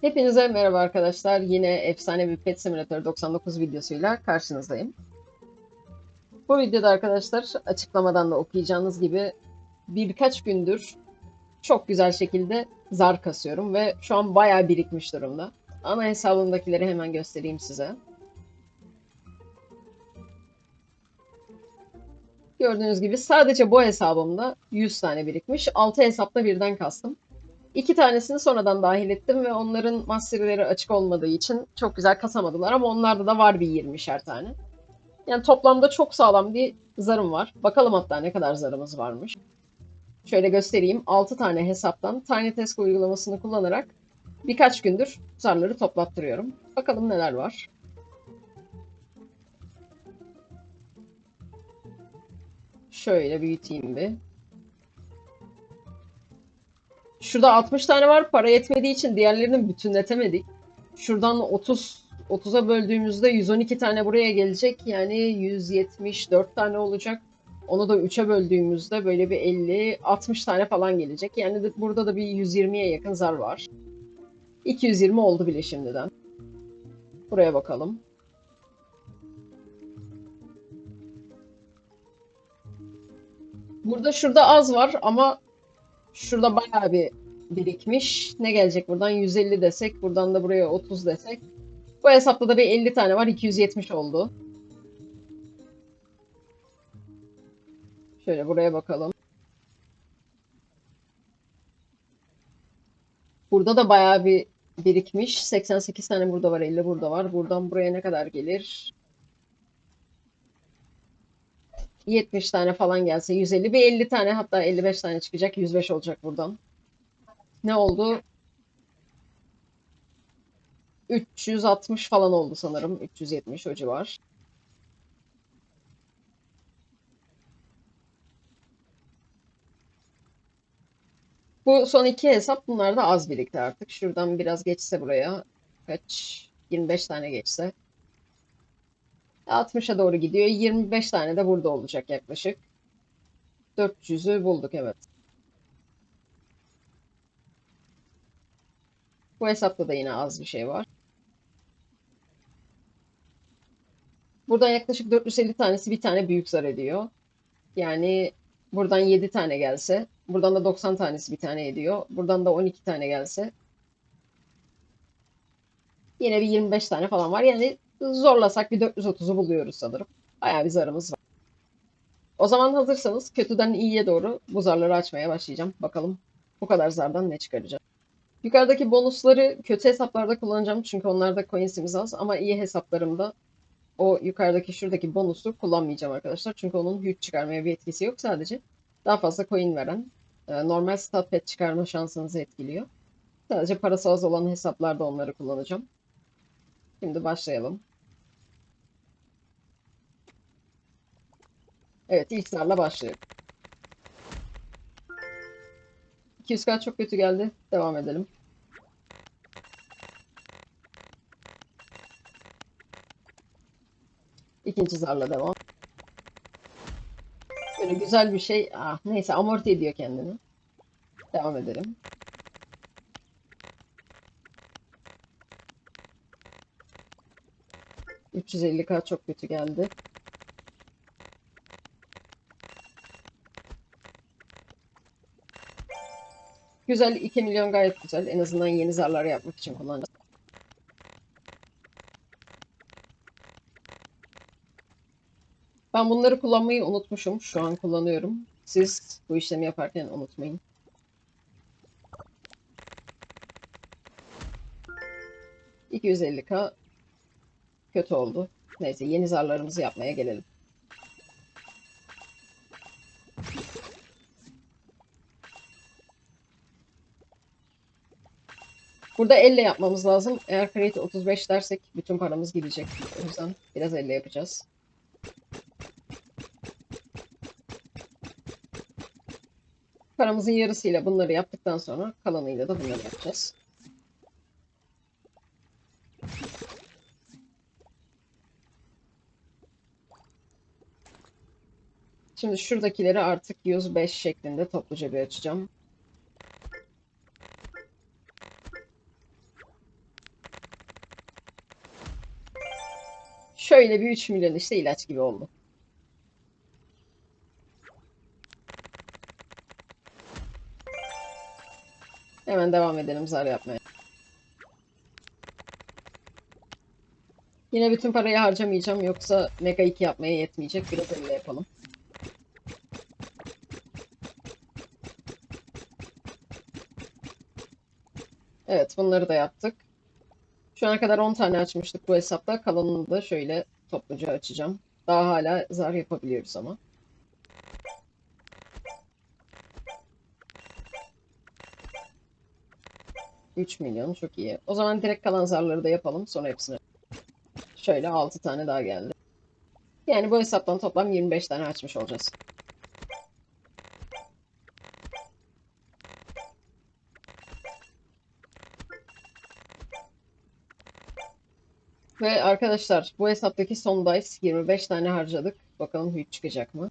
Hepinize merhaba arkadaşlar. Yine efsane bir Pet Simulator 99 videosuyla karşınızdayım. Bu videoda arkadaşlar açıklamadan da okuyacağınız gibi birkaç gündür çok güzel şekilde zar kasıyorum ve şu an bayağı birikmiş durumda. Ana hesabımdakileri hemen göstereyim size. Gördüğünüz gibi sadece bu hesabımda 100 tane birikmiş. 6 hesapta birden kastım. İki tanesini sonradan dahil ettim ve onların masterleri açık olmadığı için çok güzel kasamadılar ama onlarda da var bir 20'şer tane. Yani toplamda çok sağlam bir zarım var. Bakalım hatta ne kadar zarımız varmış. Şöyle göstereyim. 6 tane hesaptan Tiny Task uygulamasını kullanarak birkaç gündür zarları toplattırıyorum. Bakalım neler var. Şöyle büyüteyim bir. Şurada 60 tane var. Para yetmediği için diğerlerini bütünletemedik. Şuradan 30 30'a böldüğümüzde 112 tane buraya gelecek. Yani 174 tane olacak. Onu da 3'e böldüğümüzde böyle bir 50 60 tane falan gelecek. Yani burada da bir 120'ye yakın zar var. 220 oldu bile şimdiden. Buraya bakalım. Burada şurada az var ama Şurada bayağı bir birikmiş. Ne gelecek buradan? 150 desek. Buradan da buraya 30 desek. Bu hesapta da bir 50 tane var. 270 oldu. Şöyle buraya bakalım. Burada da bayağı bir birikmiş. 88 tane burada var. 50 burada var. Buradan buraya ne kadar gelir? 70 tane falan gelse 150 bir 50 tane hatta 55 tane çıkacak 105 olacak buradan. Ne oldu? 360 falan oldu sanırım. 370 o civar. Bu son iki hesap bunlar da az birikti artık. Şuradan biraz geçse buraya. Kaç? 25 tane geçse. 60'a doğru gidiyor. 25 tane de burada olacak yaklaşık. 400'ü bulduk evet. Bu hesapta da yine az bir şey var. Buradan yaklaşık 450 tanesi bir tane büyük zar ediyor. Yani buradan 7 tane gelse, buradan da 90 tanesi bir tane ediyor. Buradan da 12 tane gelse yine bir 25 tane falan var. Yani zorlasak bir 430'u buluyoruz sanırım. Bayağı bir zarımız var. O zaman hazırsanız kötüden iyiye doğru bu zarları açmaya başlayacağım. Bakalım bu kadar zardan ne çıkaracağım. Yukarıdaki bonusları kötü hesaplarda kullanacağım çünkü onlarda coinsimiz az ama iyi hesaplarımda o yukarıdaki şuradaki bonusu kullanmayacağım arkadaşlar. Çünkü onun hüç çıkarmaya bir etkisi yok sadece. Daha fazla coin veren e, normal stat pet çıkarma şansınızı etkiliyor. Sadece parası az olan hesaplarda onları kullanacağım. Şimdi başlayalım. Evet ilk zarla başlayalım. 200k çok kötü geldi. Devam edelim. İkinci zarla devam. Böyle güzel bir şey. Ah, neyse amorti ediyor kendini. Devam edelim. ...350k çok kötü geldi. Güzel 2 milyon gayet güzel. En azından yeni zarlar yapmak için kullanacağız. Ben bunları kullanmayı unutmuşum. Şu an kullanıyorum. Siz bu işlemi yaparken unutmayın. ...250k... ...kötü oldu. Neyse yeni zarlarımızı yapmaya gelelim. Burada elle yapmamız lazım. Eğer create 35 dersek bütün paramız gidecek. O yüzden biraz elle yapacağız. Paramızın yarısıyla bunları yaptıktan sonra kalanıyla da bunları yapacağız. Şimdi şuradakileri artık 105 şeklinde topluca bir açacağım. Şöyle bir 3 milyon işte ilaç gibi oldu. Hemen devam edelim zar yapmaya. Yine bütün parayı harcamayacağım yoksa Mega 2 yapmaya yetmeyecek. Biraz öyle yapalım. Evet bunları da yaptık. Şu ana kadar 10 tane açmıştık bu hesapta. Kalanını da şöyle topluca açacağım. Daha hala zar yapabiliyoruz ama. Üç milyon çok iyi. O zaman direkt kalan zarları da yapalım. Sonra hepsini. Şöyle 6 tane daha geldi. Yani bu hesaptan toplam 25 tane açmış olacağız. Ve arkadaşlar bu hesaptaki son dice 25 tane harcadık. Bakalım hiç çıkacak mı?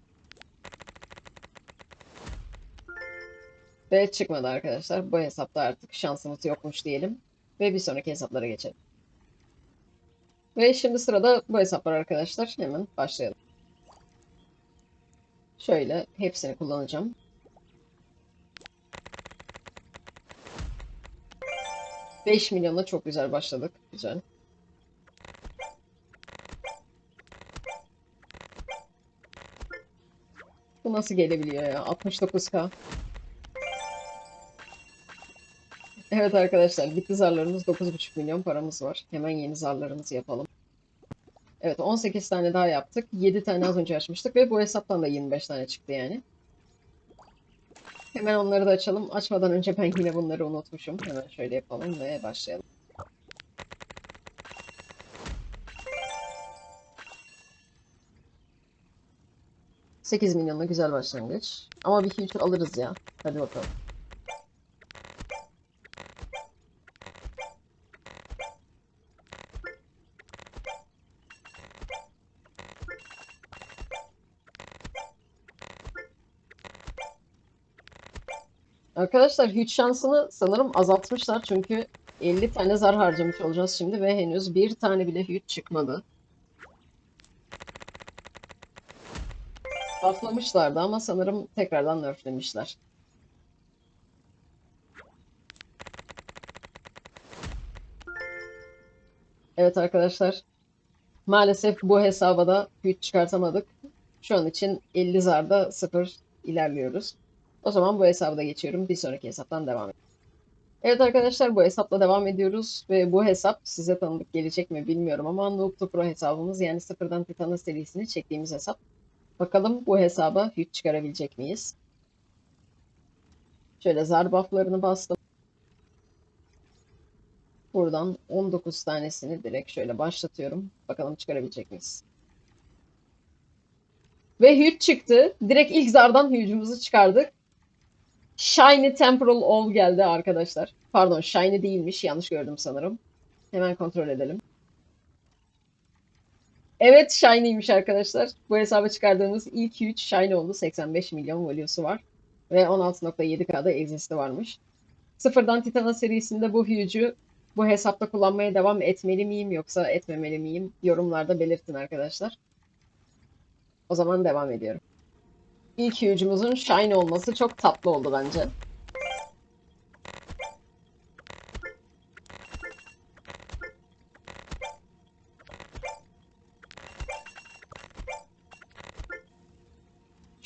Ve çıkmadı arkadaşlar. Bu hesapta artık şansımız yokmuş diyelim. Ve bir sonraki hesaplara geçelim. Ve şimdi sırada bu hesap var arkadaşlar. Hemen başlayalım. Şöyle hepsini kullanacağım. Beş milyonla çok güzel başladık. Güzel. Bu nasıl gelebiliyor ya? 69k. Evet arkadaşlar bitti zarlarımız 9,5 milyon paramız var. Hemen yeni zarlarımızı yapalım. Evet 18 tane daha yaptık. 7 tane az önce açmıştık ve bu hesaptan da 25 tane çıktı yani. Hemen onları da açalım. Açmadan önce ben yine bunları unutmuşum. Hemen şöyle yapalım ve başlayalım. Sekiz milyonla güzel başlangıç. Ama bir future alırız ya. Hadi bakalım. Arkadaşlar hiç şansını sanırım azaltmışlar çünkü 50 tane zar harcamış olacağız şimdi ve henüz bir tane bile hiç çıkmadı. Bufflamışlardı ama sanırım tekrardan nerflemişler. Evet arkadaşlar. Maalesef bu hesaba da hiç çıkartamadık. Şu an için 50 zarda 0 ilerliyoruz. O zaman bu hesaba da geçiyorum. Bir sonraki hesaptan devam edelim. Evet arkadaşlar bu hesapla devam ediyoruz ve bu hesap size tanıdık gelecek mi bilmiyorum ama Noob to Pro hesabımız yani sıfırdan Titan'a serisini çektiğimiz hesap. Bakalım bu hesaba hiç çıkarabilecek miyiz? Şöyle zar bastım. Buradan 19 tanesini direkt şöyle başlatıyorum. Bakalım çıkarabilecek miyiz? Ve Hüt çıktı. Direkt ilk zardan Hücümüzü çıkardık. Shiny Temporal Ov geldi arkadaşlar. Pardon Shiny değilmiş. Yanlış gördüm sanırım. Hemen kontrol edelim. Evet Shiny'ymiş arkadaşlar. Bu hesaba çıkardığımız ilk 3 Shiny oldu. 85 milyon value'su var. Ve 16.7K'da exist'i varmış. Sıfırdan Titan'a serisinde bu Huge'u bu hesapta kullanmaya devam etmeli miyim yoksa etmemeli miyim? Yorumlarda belirtin arkadaşlar. O zaman devam ediyorum. İlk Huge'umuzun Shiny olması çok tatlı oldu bence.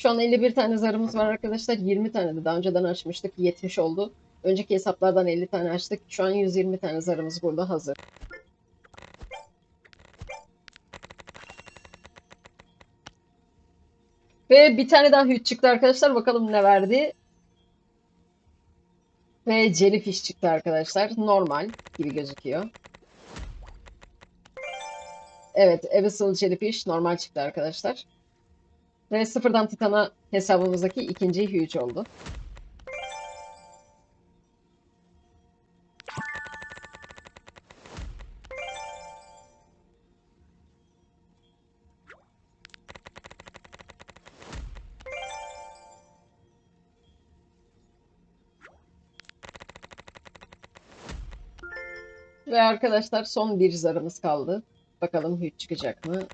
Şu an 51 tane zarımız var arkadaşlar. 20 tane de daha önceden açmıştık. 70 oldu. Önceki hesaplardan 50 tane açtık. Şu an 120 tane zarımız burada hazır. Ve bir tane daha hüt çıktı arkadaşlar. Bakalım ne verdi. Ve jellyfish çıktı arkadaşlar. Normal gibi gözüküyor. Evet, Abyssal Jellyfish normal çıktı arkadaşlar. Ve sıfırdan Titan'a hesabımızdaki ikinci huge oldu. Ve arkadaşlar son bir zarımız kaldı. Bakalım hüç çıkacak mı?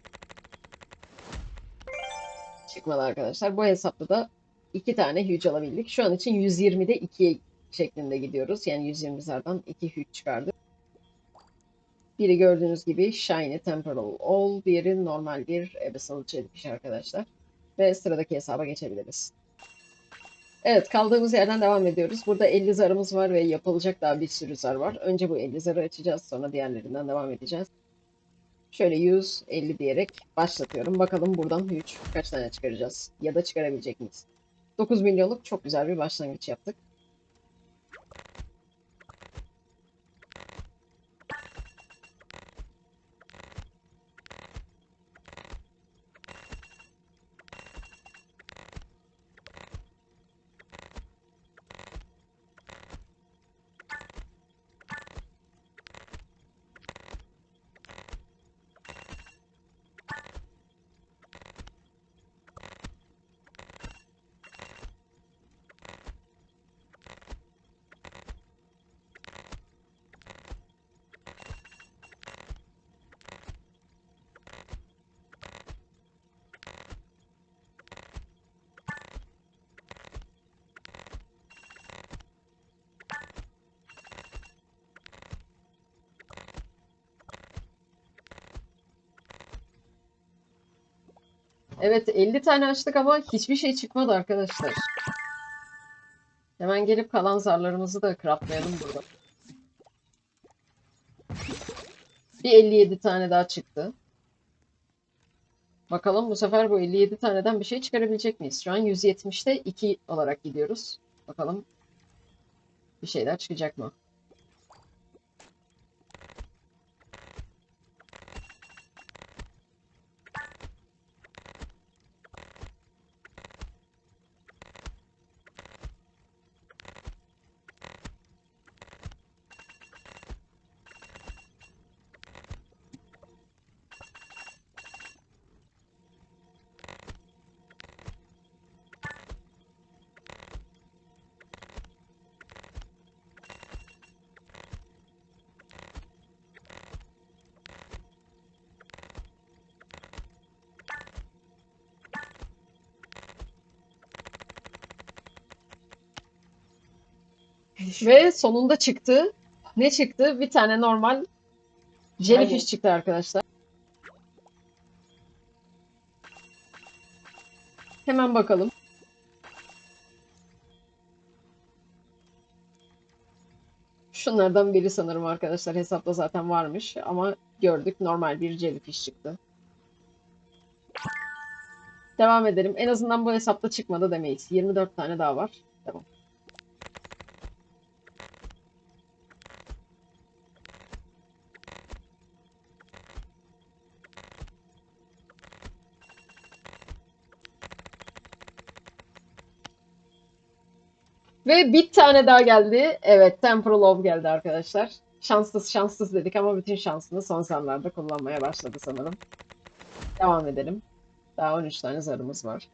Çıkmadı arkadaşlar. Bu hesapta da iki tane hüc alabildik. Şu an için 120'de 2 şeklinde gidiyoruz. Yani 120 zardan 2 hüc çıkardık. Biri gördüğünüz gibi Shiny Temporal All, diğeri normal bir Abyssal Jellyfish arkadaşlar. Ve sıradaki hesaba geçebiliriz. Evet kaldığımız yerden devam ediyoruz. Burada 50 zarımız var ve yapılacak daha bir sürü zar var. Önce bu 50 zarı açacağız sonra diğerlerinden devam edeceğiz. Şöyle 150 diyerek başlatıyorum. Bakalım buradan 3 kaç tane çıkaracağız ya da çıkarabilecek miyiz? 9 milyonluk çok güzel bir başlangıç yaptık. Evet 50 tane açtık ama hiçbir şey çıkmadı arkadaşlar. Hemen gelip kalan zarlarımızı da craftlayalım burada. Bir 57 tane daha çıktı. Bakalım bu sefer bu 57 taneden bir şey çıkarabilecek miyiz? Şu an 170'te 2 olarak gidiyoruz. Bakalım bir şeyler çıkacak mı? Ve sonunda çıktı. Ne çıktı? Bir tane normal jellyfish Aynen. çıktı arkadaşlar. Hemen bakalım. Şunlardan biri sanırım arkadaşlar. Hesapta zaten varmış ama gördük normal bir jellyfish çıktı. Devam edelim. En azından bu hesapta çıkmadı demeyiz. 24 tane daha var. Devam. Ve bir tane daha geldi. Evet, Temporal Love geldi arkadaşlar. Şanssız şanssız dedik ama bütün şansını son zamanlarda kullanmaya başladı sanırım. Devam edelim. Daha 13 tane zarımız var.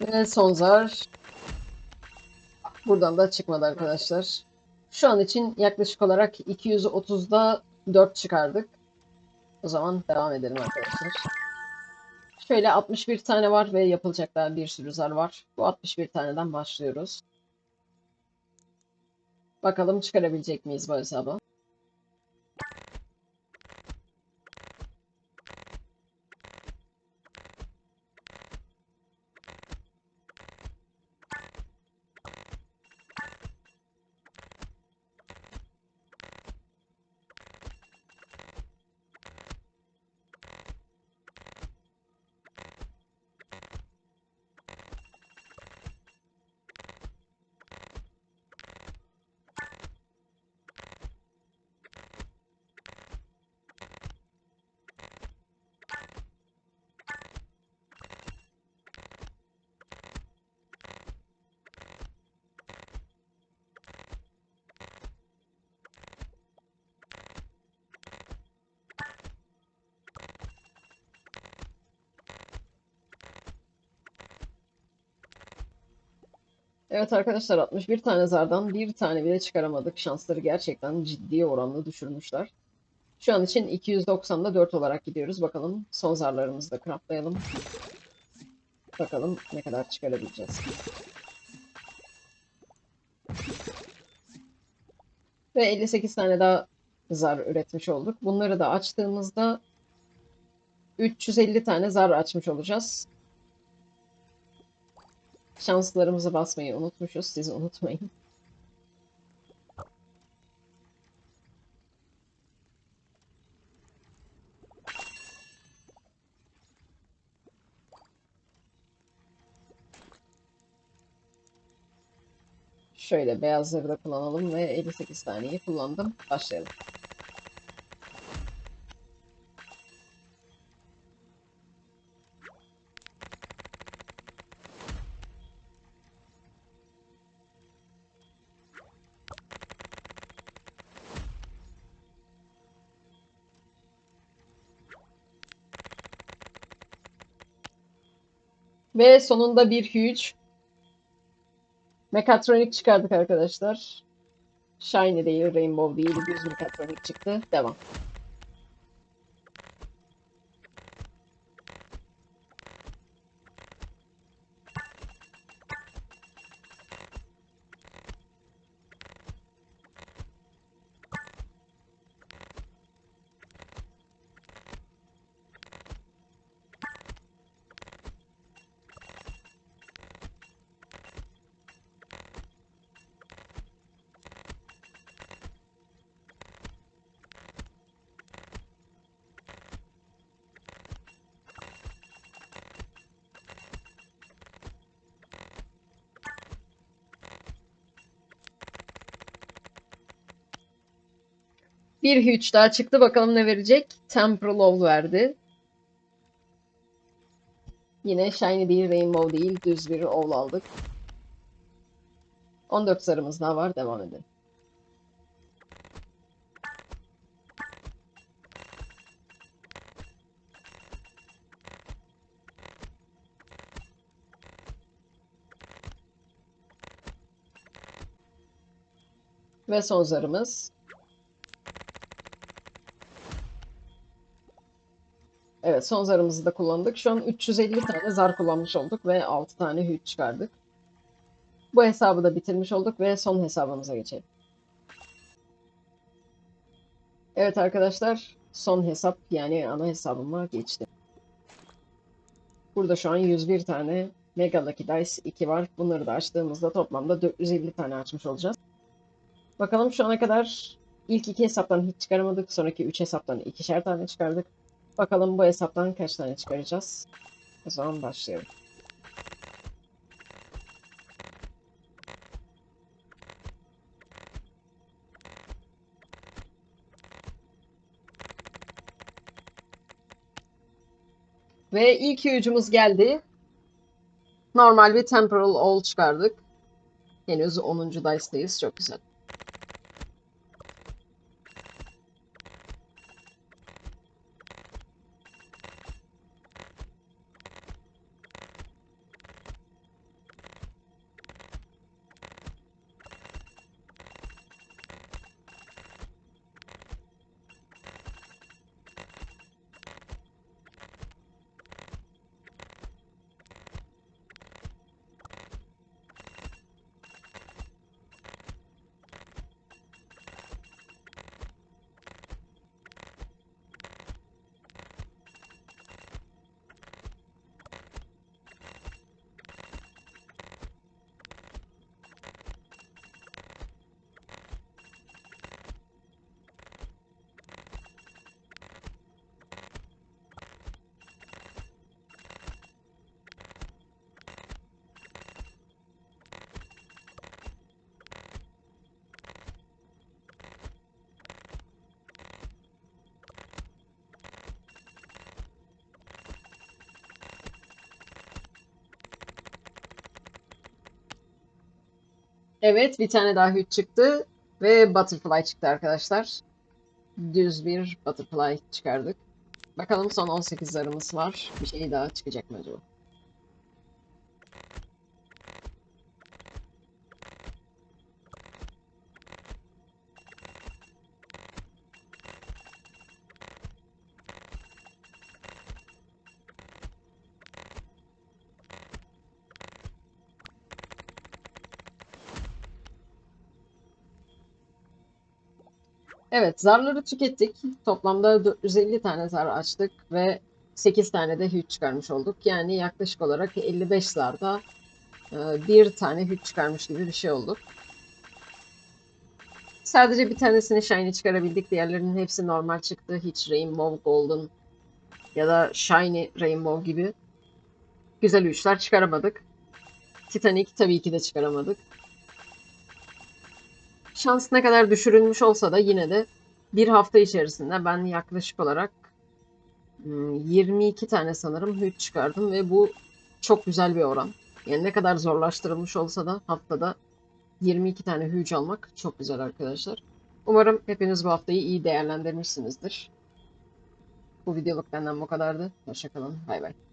Ve son zar. Buradan da çıkmadı arkadaşlar. Şu an için yaklaşık olarak 230'da 4 çıkardık. O zaman devam edelim arkadaşlar. Şöyle 61 tane var ve yapılacak daha bir sürü zar var. Bu 61 taneden başlıyoruz. Bakalım çıkarabilecek miyiz bu hesabı? Evet arkadaşlar 61 tane zardan bir tane bile çıkaramadık. Şansları gerçekten ciddi oranla düşürmüşler. Şu an için 290'da 4 olarak gidiyoruz. Bakalım son zarlarımızı da craftlayalım. Bakalım ne kadar çıkarabileceğiz. Ve 58 tane daha zar üretmiş olduk. Bunları da açtığımızda 350 tane zar açmış olacağız. Şanslarımızı basmayı unutmuşuz. Siz unutmayın. Şöyle beyazları da kullanalım ve 58 taneyi kullandım. Başlayalım. Ve sonunda bir huge Mekatronik çıkardık arkadaşlar. Shiny değil, Rainbow değil, düz Mekatronik çıktı. Devam. Bir huge daha çıktı. Bakalım ne verecek? Temporal Owl verdi. Yine Shiny değil, Rainbow değil, düz bir Owl aldık. 14 sarımız daha var. Devam edelim. Ve son zarımız. Evet son zarımızı da kullandık. Şu an 350 tane zar kullanmış olduk ve 6 tane hüt çıkardık. Bu hesabı da bitirmiş olduk ve son hesabımıza geçelim. Evet arkadaşlar son hesap yani ana hesabıma geçti. Burada şu an 101 tane Mega Lucky Dice 2 var. Bunları da açtığımızda toplamda 450 tane açmış olacağız. Bakalım şu ana kadar ilk iki hesaptan hiç çıkaramadık. Sonraki 3 hesaptan ikişer tane çıkardık. Bakalım bu hesaptan kaç tane çıkaracağız. O zaman başlayalım. Ve ilk huge'umuz geldi. Normal bir Temporal All çıkardık. Henüz 10. Dice'dayız. Çok güzel. Evet, bir tane daha hüt çıktı ve butterfly çıktı arkadaşlar. Düz bir butterfly çıkardık. Bakalım son 18 zarımız var. Bir şey daha çıkacak mı acaba? Evet, zarları tükettik. Toplamda 450 tane zar açtık ve 8 tane de hüç çıkarmış olduk. Yani yaklaşık olarak 55 zarda e, bir tane hüç çıkarmış gibi bir şey olduk. Sadece bir tanesini shiny çıkarabildik. Diğerlerinin hepsi normal çıktı. Hiç rainbow, golden ya da shiny rainbow gibi güzel hüçler çıkaramadık. Titanic tabii ki de çıkaramadık. Şans ne kadar düşürülmüş olsa da yine de bir hafta içerisinde ben yaklaşık olarak hmm, 22 tane sanırım hüç çıkardım ve bu çok güzel bir oran. Yani ne kadar zorlaştırılmış olsa da haftada 22 tane hüc almak çok güzel arkadaşlar. Umarım hepiniz bu haftayı iyi değerlendirmişsinizdir. Bu videoluk benden bu kadardı. Hoşçakalın. Bay bay.